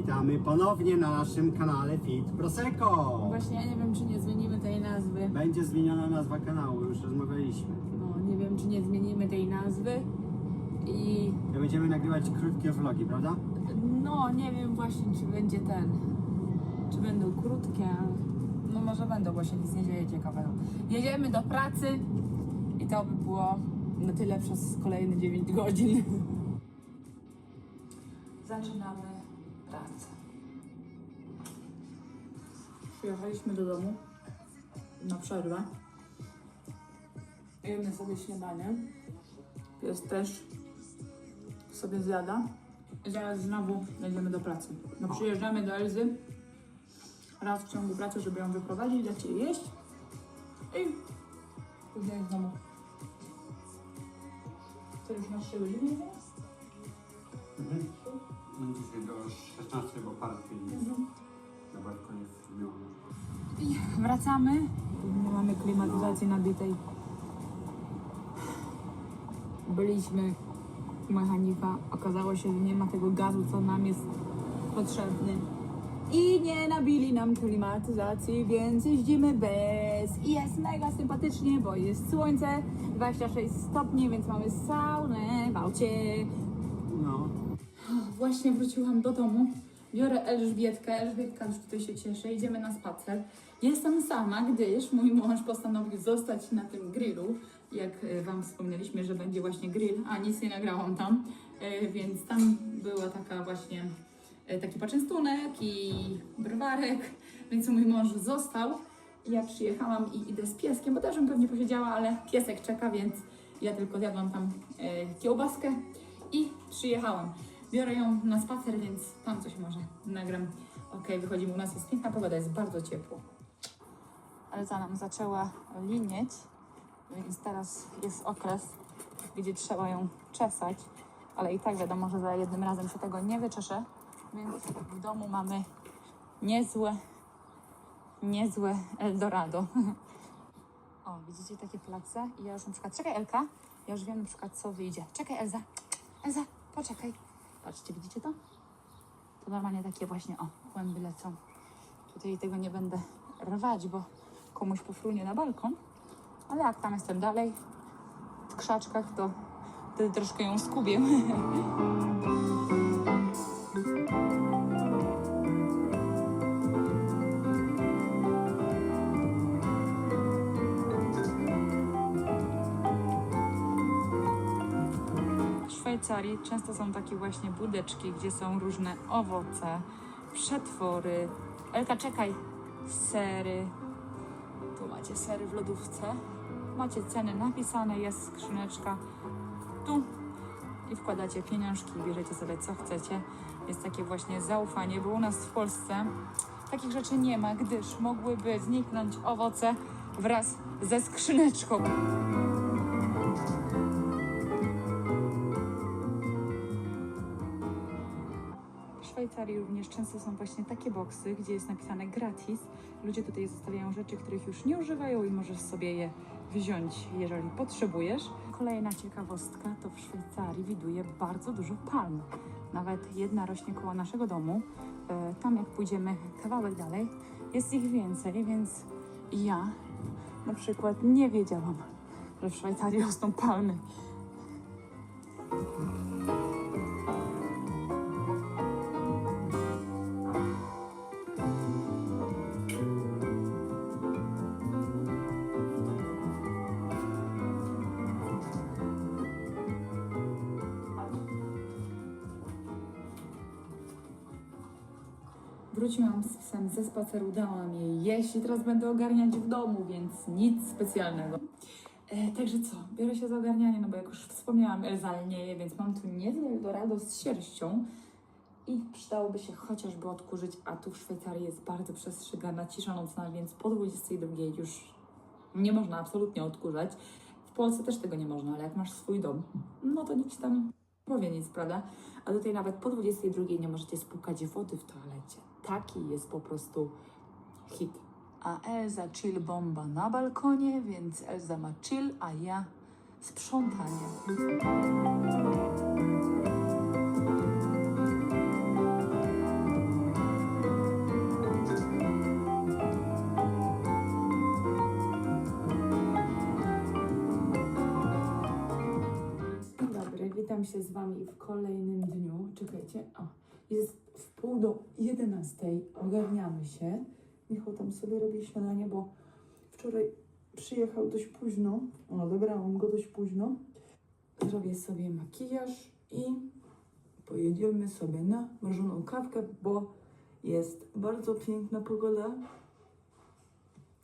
Witamy ponownie na naszym kanale Fit Prosecco. Właśnie ja nie wiem, czy nie zmienimy tej nazwy. Będzie zmieniona nazwa kanału, już rozmawialiśmy. No, nie wiem, czy nie zmienimy tej nazwy. I I będziemy nagrywać krótkie vlogi, prawda? no, nie wiem właśnie, czy będzie ten. Czy będą krótkie. No może będą, bo się nic nie dzieje ciekawego. Jedziemy do pracy i to by było na tyle przez kolejne 9 godzin. Zaczynamy Przyjechaliśmy do domu na przerwę. Jemy sobie śniadanie. Pies też sobie zjada. I zaraz znowu jedziemy do pracy. No przyjeżdżamy do Elzy raz w ciągu pracy, żeby ją wyprowadzić, dać jej jeść i później znowu. To już na 3 godziny jest? Mhm. Dzisiaj do 16, bo parę chwili I wracamy. Nie mamy klimatyzacji nabitej. Byliśmy u mechanika. Okazało się, że nie ma tego gazu, co nam jest potrzebny. I nie nabili nam klimatyzacji, więc jeździmy bez. I jest mega sympatycznie, bo jest słońce, 26 stopni, więc mamy saunę w aucie. No, Właśnie wróciłam do domu. Biorę Elżbietkę. Elżbietka już tutaj się cieszy. Idziemy na spacer. Jestem sama, gdyż mój mąż postanowił zostać na tym grillu. Jak e, Wam wspomnieliśmy, że będzie właśnie grill, a nic nie nagrałam tam. E, Więc tam była taka właśnie e, taki poczęstunek i browarek, więc mój mąż został. Ja przyjechałam i idę z pieskiem, bo też bym pewnie posiedziała, ale piesek czeka, więc ja tylko zjadłam tam kiełbaskę i przyjechałam. Biorę ją na spacer, więc tam coś może nagram. Okej, wychodzimy, u nas jest piękna pogoda, jest bardzo ciepło. Elza nam zaczęła linieć, więc teraz jest okres, gdzie trzeba ją czesać, ale i tak wiadomo, że za jednym razem się tego nie wyczeszę, więc w domu mamy niezłe, niezłe Eldorado. O, widzicie takie place? I ja już na przykład, czekaj Elka, ja już wiem na przykład co wyjdzie. Czekaj Elza, Elza, poczekaj. Patrzcie, widzicie to? To normalnie takie właśnie, o, kłęby lecą. Tutaj tego nie będę rwać, bo komuś pofrunie na balkon. Ale jak tam jestem dalej w krzaczkach, to wtedy troszkę ją skubię. Szwajcarii często są takie właśnie budeczki, gdzie są różne owoce, przetwory. Elka, czekaj. Sery. Tu macie sery w lodówce. Macie ceny napisane, jest skrzyneczka. Tu. I wkładacie pieniążki, bierzecie sobie co chcecie. Jest takie właśnie zaufanie, bo u nas w Polsce takich rzeczy nie ma, gdyż mogłyby zniknąć owoce wraz ze skrzyneczką. Również często są właśnie takie boksy, gdzie jest napisane gratis. Ludzie tutaj zostawiają rzeczy, których już nie używają i możesz sobie je wziąć, jeżeli potrzebujesz. Kolejna ciekawostka to w Szwajcarii widuje bardzo dużo palm. Nawet jedna rośnie koło naszego domu. E, Tam jak pójdziemy kawałek dalej, jest ich więcej, więc ja na przykład nie wiedziałam, że w Szwajcarii rosną palmy. Psem ze spaceru, dałam jej jeść i teraz będę ogarniać w domu, więc nic specjalnego. E, także co, biorę się za ogarnianie, no bo jak już wspomniałam, Elza lnieje, więc mam tu niezłe Eldorado z sierścią i przydałoby się chociażby odkurzyć, a tu w Szwajcarii jest bardzo przestrzegana cisza nocna, więc po 22 już nie można absolutnie odkurzać. W Polsce też tego nie można, ale jak masz swój dom, no to nikt tam powie nic, prawda? A tutaj nawet po 22 nie możecie spłukać wody w toalecie taki jest po prostu hit. A Elza chill bomba na balkonie, więc Elza ma chill, a ja sprzątanie. Dzień witam się z Wami w kolejnym dniu. Czekajcie, o, jest w pół do 11. Ogarniamy się. Michał tam sobie robi śniadanie, bo wczoraj przyjechał dość późno. O, odebrałam go dość późno. Zrobię sobie makijaż i pojedziemy sobie na mrożoną kawkę, bo jest bardzo piękna pogoda.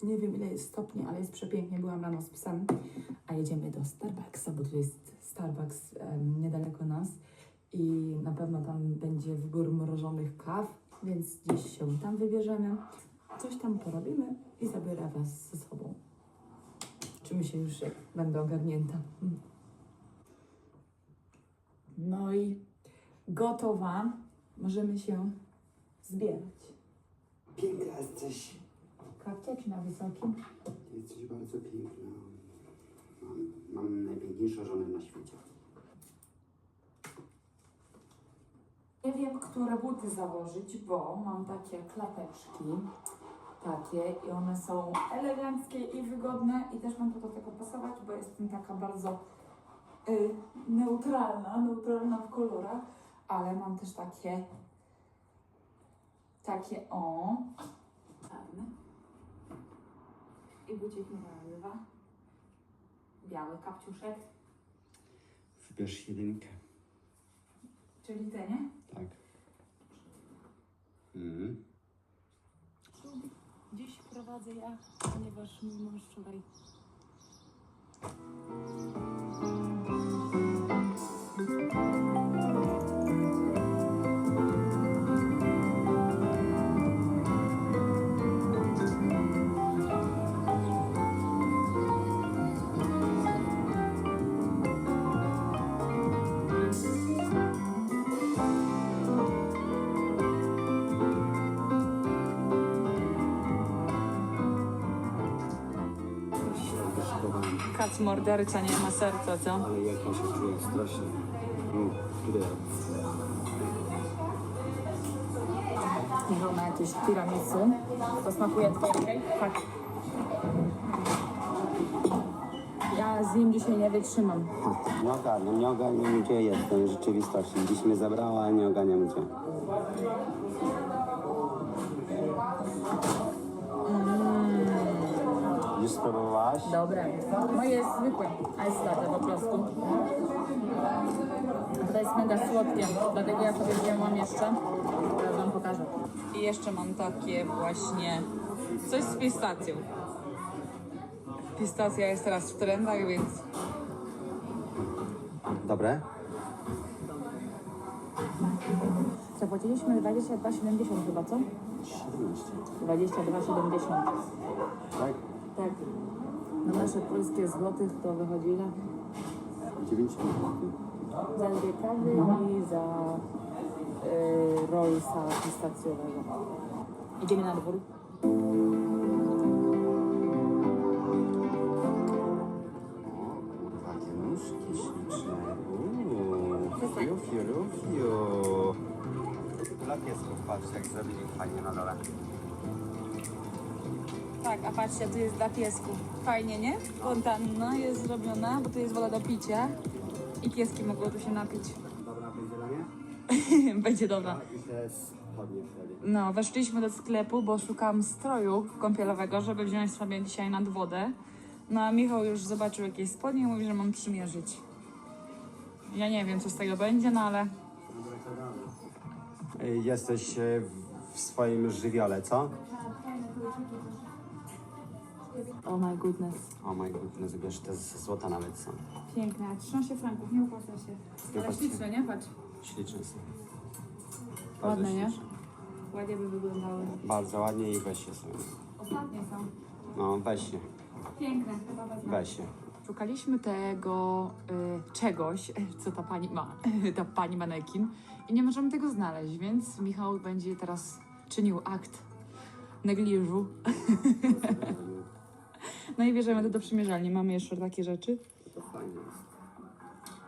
Nie wiem ile jest stopni, ale jest przepięknie. Byłam rano z psem, a jedziemy do Starbucksa, bo tu jest Starbucks em, niedaleko nas i na pewno tam będzie wybór mrożonych kaw, więc dziś się tam wybierzemy. Coś tam porobimy i zabiorę Was ze sobą. Czy się już jak będę ogarnięta. No i gotowa. Możemy się zbierać. Piękna jesteś. Kapcie czy na wysokim? Jesteś bardzo piękna. Mam, mam najpiękniejszą żonę na świecie. Nie wiem, które buty założyć, bo mam takie klapeczki. Takie i one są eleganckie i wygodne i też mam to do tego pasować, bo jestem taka bardzo y, neutralna, neutralna w kolorach, ale mam też takie takie o czarne i bucik numer dwa biały kapciuszek, Wybierz jedynkę. czyli te, nie? Dziś ja, ponieważ mój mąż wczoraj Morderca nie ma serca, co? Ale jak ja się czuję strasznie. No, tutaj. Michał ma jakieś tiramisu. To smakuje twojej? Tak. Ja z nim dzisiaj nie wytrzymam. Nie ogarniam, nie ogarniam gdzie jestem w rzeczywistości. Dziś mnie zabrała, ale nie ogarniam gdzie. Dobre. Moje jest zwykłe. Ice latte po prostu. To jest mega słodkie, dlatego ja sobie wzięłam jeszcze. Teraz wam pokażę. I jeszcze mam takie właśnie coś z pistacją. Pistacja jest teraz w trendach, więc Dobre? zapłaciliśmy 22,70 chyba, co? 17. 22,70. Na nasze polskie złotych to wychodzi ile? 90 Za dwie kawy i za y, rollsa pistacjowego. Idziemy na dwór. Jakie nóżki śliczne. Uuu, fiu, fiu, fiu. Dla piesków, patrz jak zrobili fajnie na dole. Tak, a patrzcie, tu jest dla piesków. Fajnie, nie? Fontanna jest zrobiona, bo tu jest woda do picia. I pieski mogą tu się napić. Dobra, będzie dla mnie? Będzie dobra. I te spodnie wtedy. No, weszliśmy do sklepu, bo szukam stroju kąpielowego, żeby wziąć sobie dzisiaj nad wodę. No a Michał już zobaczył jakieś spodnie i mówi, że mam przymierzyć. Ja nie wiem, co z tego będzie, no ale Jesteś e, w swoim żywiole, co? Oh my goodness. O oh my goodness, wiesz, te z złota nawet są. Piękne, 13 franków, nie opłaca się. Ale opłaca się. śliczne, nie? Patrz. Śliczne są. Ładne, nie? śliczne. Ładnie by wyglądały. Bardzo ładnie i weź się sobie. Ostatnie są. No, weź się, Piękne, chyba wezmę. weź się. Szukaliśmy tego y, czegoś, co ta pani ma, ta pani manekin i nie możemy tego znaleźć, więc Michał będzie teraz czynił akt negliżu. No i bierzemy to do przymierzalni. Mamy jeszcze takie rzeczy. To fajnie jest.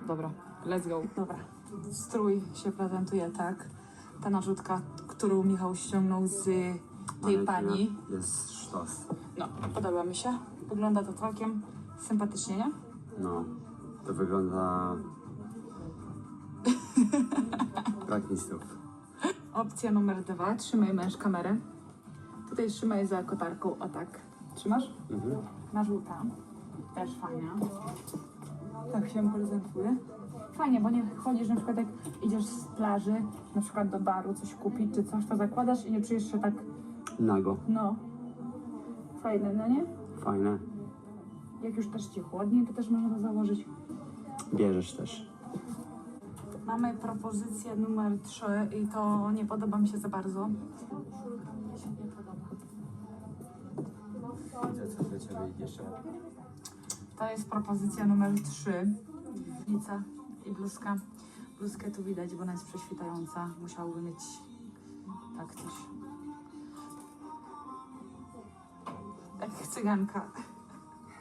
Dobra, let's go. Dobra, strój się prezentuje tak. Ta narzutka, którą Michał ściągnął z tej pani. Jest sztos. No, podoba mi się. Wygląda to całkiem sympatycznie, nie? No, to wygląda Brak mi słów. Opcja numer dwa. Trzymaj męż kamerę. Tutaj trzymaj za kotarką, o tak. Trzymasz? Mhm. Na żółta. Też fajna. Tak się prezentuje. Fajnie, bo nie chodzisz na przykład jak idziesz z plaży, na przykład do baru coś kupić czy coś, to zakładasz i nie czujesz się tak, Nago. no, fajne, no nie? Fajne. Jak już też ci chłodniej, to też można to założyć. Bierzesz też. Mamy propozycję numer 3 i to nie podoba mi się za bardzo. Widzę coś do ciebie jeszcze. To jest propozycja numer 3. Nica i bluzka. Bluzkę tu widać, bo ona jest prześwitająca. Musiałby mieć tak coś. Jak cyganka.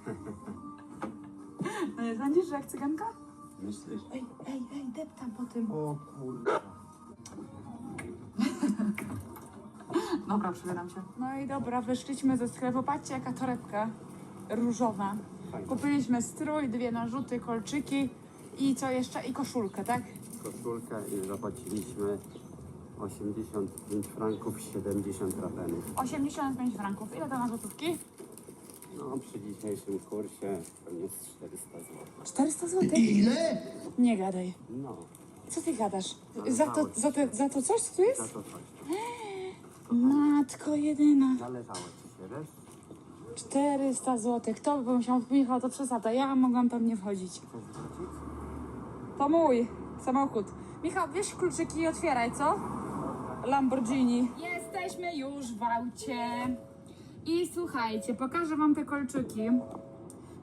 No nie sądzisz, że jak cyganka? Myślisz? Ej, ej, ej, deptam po tym. O kurde. Dobra, przybieram się. No i dobra, wyszliśmy ze sklepu. Patrzcie, jaka torebka różowa. Kupiliśmy strój, dwie narzuty, kolczyki i co jeszcze? I koszulkę, tak? Koszulkę i zapłaciliśmy 85 franków 70 rapenów. 85 franków. Ile to na złotówki? No przy dzisiejszym kursie pewnie z 400 zł. 400 zł. Ile? Nie gadaj. No, Co ty gadasz? Za to, za to, za to coś tu jest? za to coś. Matko jedyna. Należało ci się, wiesz? 400 zł. Kto by musiał, Michał, to przesada. Ja mogłam tam nie wchodzić. Chcesz wrócić? To mój samochód. Michał, bierz kluczyki i otwieraj, co? Lamborghini. Jesteśmy już w aucie. I słuchajcie, pokażę wam te kolczyki,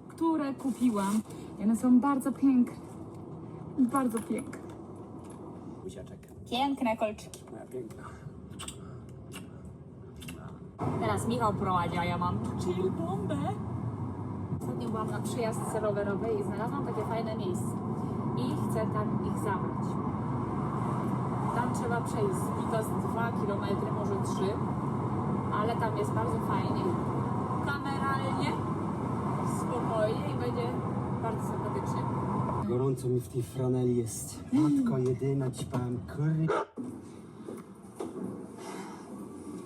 które kupiłam. I one są bardzo piękne. Bardzo piękne. Buziaczek. Piękne kolczyki. Moja piękna. Teraz Michał prowadzi, a ja mam chill bombę. Ostatnio byłam na przejażdżce rowerowej i znalazłam takie fajne miejsce. I chcę tam ich zabrać. Tam trzeba przejść i to jest 2 km, może 3. Ale tam jest bardzo fajnie, kameralnie, spokojnie i będzie bardzo sympatycznie. Gorąco mi w tej franeli jest. Matko jedyna, ci powiem, kry...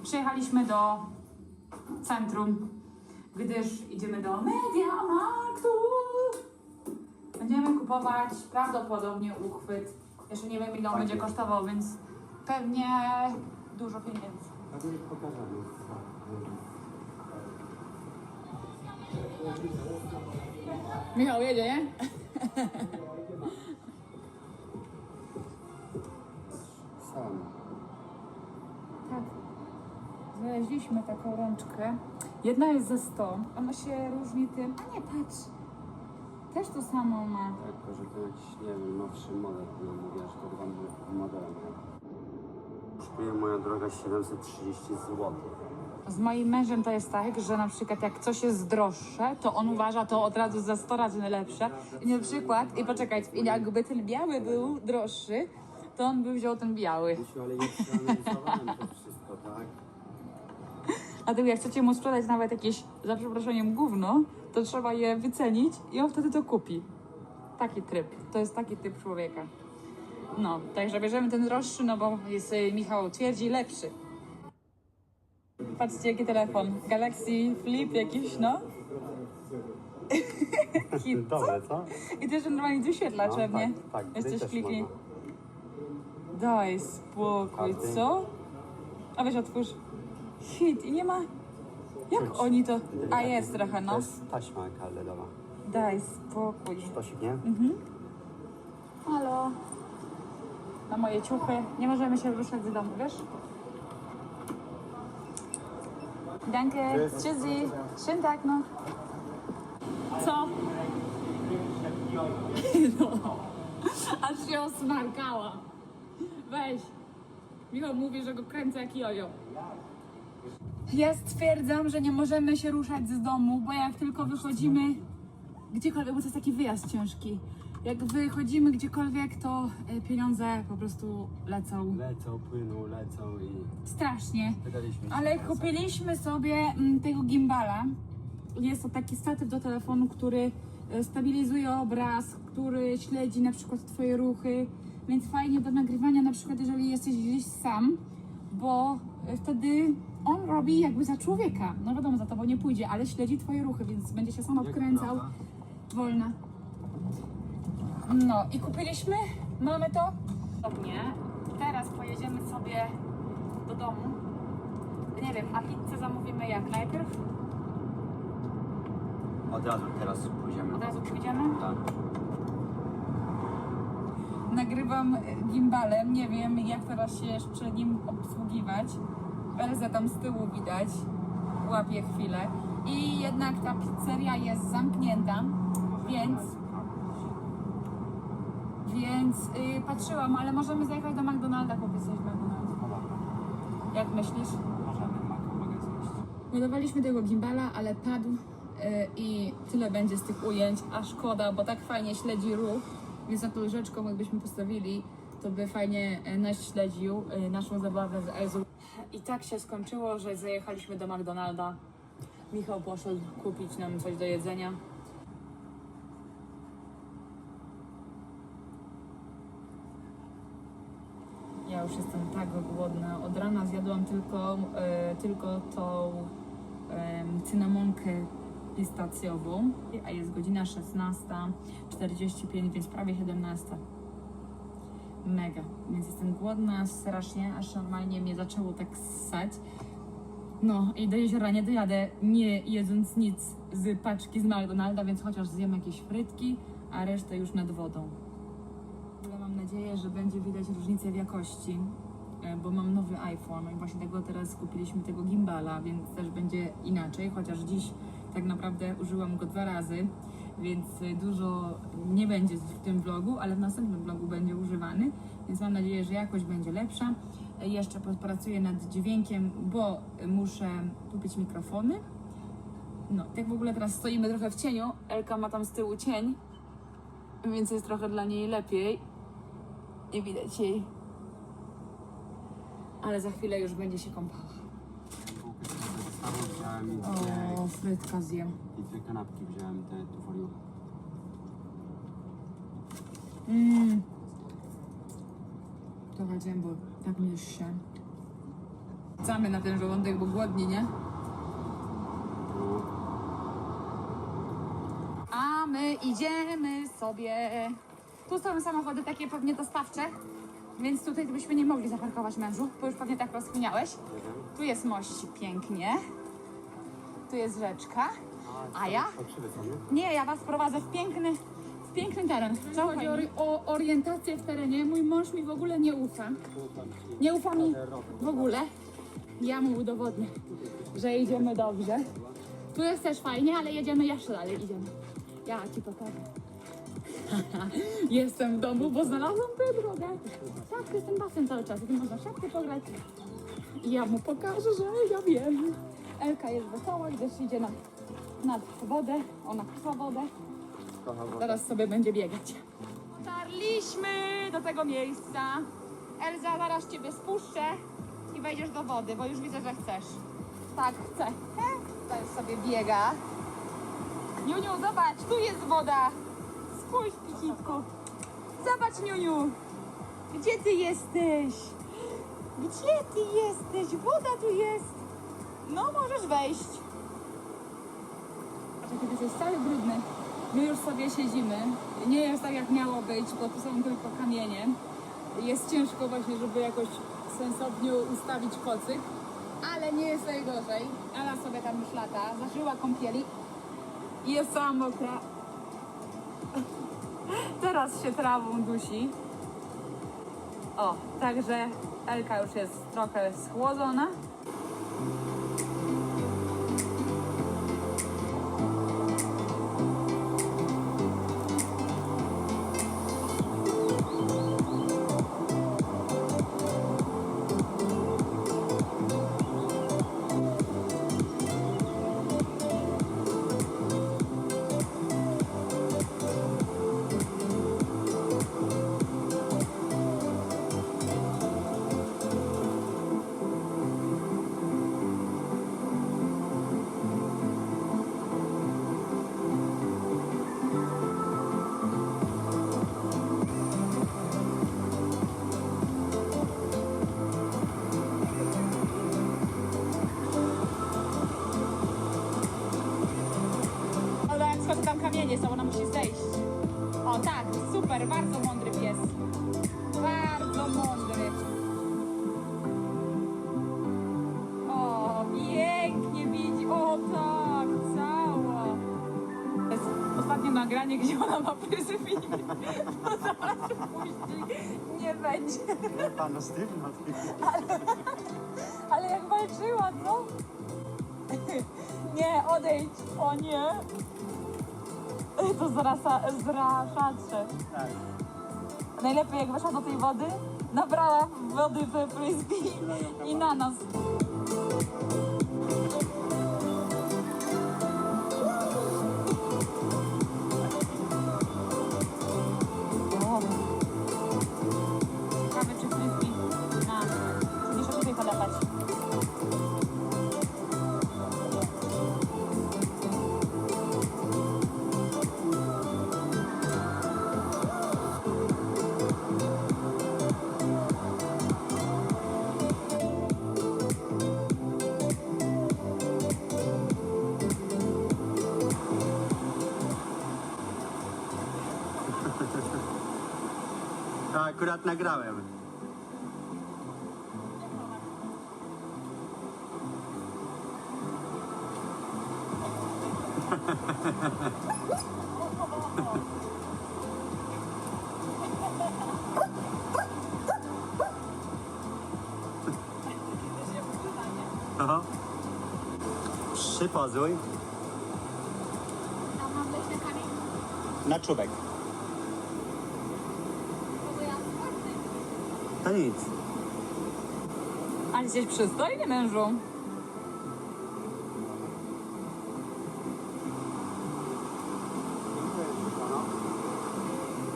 Przyjechaliśmy do centrum, gdyż idziemy do Mediamarktu. Będziemy kupować prawdopodobnie uchwyt. Jeszcze nie wiem ile on będzie kosztował, więc pewnie dużo pieniędzy. Michał jedzie, nie? Sam. Tak. Znaleźliśmy taką rączkę. Jedna jest za 100. Ona się różni tym. A nie, patrz. Też to samo ma. Tylko, że to jakiś, nie wiem, nowszy model. No mówię, że to dwa modele mają. Kosztuje moja droga 730 zł. Z moim mężem to jest tak, że na przykład jak coś jest droższe, to on uważa to od razu za 100 razy lepsze. I na przykład, i poczekaj, i jakby ten biały był droższy, to on by wziął ten biały. Musiał, ale ja przeanalizowałem to wszystko, tak? Dlatego jak chcecie mu sprzedać nawet jakieś, za przeproszeniem, gówno, to trzeba je wycenić i on wtedy to kupi. Taki tryb. To jest taki typ człowieka. No, także bierzemy ten droższy, no bo jest, y, Michał twierdzi, lepszy. Patrzcie, jaki telefon. Galaxy Flip jakiś, no. Hit. Dobre, co? I też normalnie wyświetla No, pewnie. tak, tak, Jest gry coś też kliknij. można. Daj spokój, co? A weź otwórz. Hit i nie ma... Jak oni to... A jest trochę, To no. jest taśma kalderowa. Daj spokój. Sztosik, nie? Halo. Na moje ciuchy. Nie możemy się ruszać z domu, wiesz? Danke. Tschüss. Tschüssi. Schönen Tag noch. Co? No. Aż się osmarkała. Weź. Michał mówi, że go kręcę jak jojo. Ja stwierdzam, że nie możemy się ruszać z domu, bo jak tylko wychodzimy gdziekolwiek, bo to jest taki wyjazd ciężki. Jak wychodzimy gdziekolwiek, to e, pieniądze po prostu lecą Lecą, płyną, lecą i strasznie. wydaliśmy się Ale na kupiliśmy sobie mm, tego gimbala. Jest to taki statyw do telefonu, który e, stabilizuje obraz, który śledzi na przykład Twoje ruchy, więc fajnie do nagrywania na przykład jeżeli jesteś gdzieś sam, bo y, wtedy on robi jakby za człowieka. No wiadomo, za tobą nie pójdzie, ale śledzi twoje ruchy, więc będzie się sam odkręcał. Wolna. No i kupiliśmy, mamy to. Dobrze, teraz pojedziemy sobie do domu. Nie wiem, a pizzę zamówimy jak najpierw? Od razu teraz pójdziemy. Od razu przyjdziemy? Tak. Nagrywam gimbalem, nie wiem jak teraz się jeszcze nim obsługiwać. Elza tam z tyłu widać, łapie chwilę. I jednak ta pizzeria jest zamknięta, więc więc y, patrzyłam, ale możemy zajechać do McDonalda kupić coś w McDonaldzie. Jak myślisz? Zjeść. Budowaliśmy tego gimbala, ale padł y, i tyle będzie z tych ujęć, a szkoda, bo tak fajnie śledzi ruch, więc na tą łyżeczką jakbyśmy postawili, to by fajnie y, nas śledził y, naszą zabawę z Elzą. I tak się skończyło, że zajechaliśmy do McDonalda. Michał poszedł kupić nam coś do jedzenia. Ja już jestem tak głodna. Od rana zjadłam tylko, e, tylko tą em, cynamonkę pistacjową, a jest godzina 16.45, więc prawie 17. Mega. Więc jestem głodna strasznie, aż normalnie mnie zaczęło tak ssać. No i do jeziora nie dojadę, nie jedząc nic z paczki z McDonalda, więc chociaż zjem jakieś frytki, a resztę już nad wodą. Ale mam nadzieję, że będzie widać różnicę w jakości, e, bo mam nowy iPhone i właśnie tego teraz kupiliśmy tego gimbala, więc też będzie inaczej, chociaż dziś tak naprawdę użyłam go dwa razy, więc e, dużo nie będzie w tym vlogu, ale w następnym vlogu będzie używany, więc mam nadzieję, że jakość będzie lepsza. Jeszcze pracuję nad dźwiękiem, bo muszę kupić mikrofony. No, tak w ogóle teraz stoimy trochę w cieniu. Elka ma tam z tyłu cień, więc jest trochę dla niej lepiej. Nie widać jej. Ale za chwilę już będzie się kąpała. Zostawił, wziąłem i O, frytka zjem. i dwie kanapki wziąłem, te tu foliu. Mmm. Trochę zjem, bo tak mi już się. Wracamy na ten żołądek, bo głodni, nie? A my idziemy sobie. Tu są samochody takie pewnie dostawcze, więc tutaj byśmy nie mogli zaparkować mężu, bo już pewnie tak rozchwiniałeś. Tu jest mościk pięknie. Tu jest rzeczka. A ja? Nie, ja was prowadzę w piękny, w piękny teren. Co chodzi o, o orientację w terenie, mój mąż mi w ogóle nie ufa. Nie ufa mi w ogóle. Ja mu udowodnię, że idziemy dobrze. Tu jest też fajnie, ale jedziemy jeszcze dalej, idziemy. Ja ci pokażę. Jestem w domu, bo znalazłam tę drogę. Tak, jest ten basen cały czas, tu można w siatkę pograć. I ja mu pokażę, że ja wiem. Elka jest wesoła, gdyż idzie nad, nad wodę, ona. Kocha wodę. Teraz sobie będzie biegać. Dotarliśmy do tego miejsca. Elza, zaraz ciebie spuszczę i wejdziesz do wody, bo już widzę, że chcesz. Tak, chcę. He, Teraz sobie biega. Niuniu, zobacz, tu jest woda. Spójrz, picitku. Zobacz, Niuniu. Gdzie ty jesteś? Gdzie ty jesteś? Woda tu jest. No, możesz wejść. Kiedy to jest cały brudny. My już sobie siedzimy. Nie jest tak jak miało być, bo tu są tylko kamienie. Jest ciężko właśnie, żeby jakoś sensownie ustawić kocyk, ale nie jest najgorzej. Ala sobie tam już lata, zażyła kąpieli i jest cała mokra. Teraz się trawą dusi. O, także Elka już jest trochę schłodzona. Gdzie ona ma pryzywnik. To zaraz później nie będzie. Pana sztywno. Ale jak walczyła, co? Nie, odejdź. O nie. To zrasa, zraszacze. Tak. Najlepiej jak weszła do tej wody, nabrała wody we frisbee i na nas. To akurat nagrałem. Aha. Przypozuj A mam wejść na kamień? na czubek. Bo ja sporty. To nic. Ale jesteś przystojny mężu.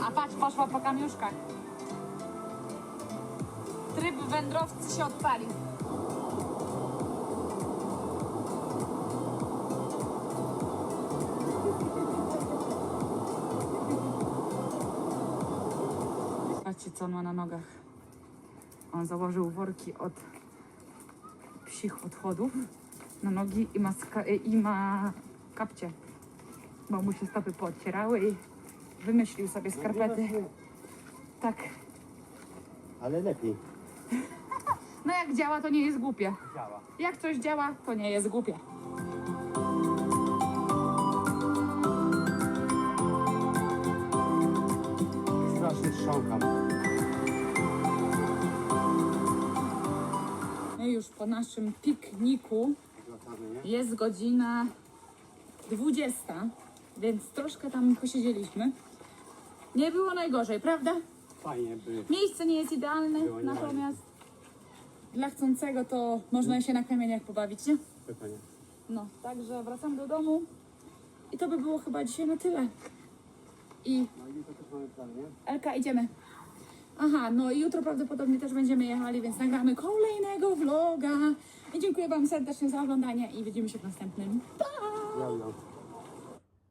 A patrz, poszła po kamiuszkach. Tryb wędrowcy się odpalił. Co on ma na nogach. On założył worki od psich odchodów na nogi i ma, ska- i ma kapcie, bo mu się stopy poodcierały i wymyślił sobie skarpety. Tak. Ale lepiej. No jak działa, to nie jest głupie. Działa. Jak coś działa, to nie jest głupie. Strasznie trząkam. Po naszym pikniku jest godzina 20, więc troszkę tam posiedzieliśmy. Nie było najgorzej, prawda? Fajnie by. Miejsce nie jest idealne, Było nie natomiast dla chcącego to można się na kamieniach pobawić, nie? No, także wracam do domu i to by było chyba dzisiaj na tyle. I No i to też mamy plan, nie? Elka, idziemy. Aha, no i jutro prawdopodobnie też będziemy jechali, więc nagramy kolejnego vloga. I dziękuję Wam serdecznie za oglądanie i widzimy się w następnym. Pa!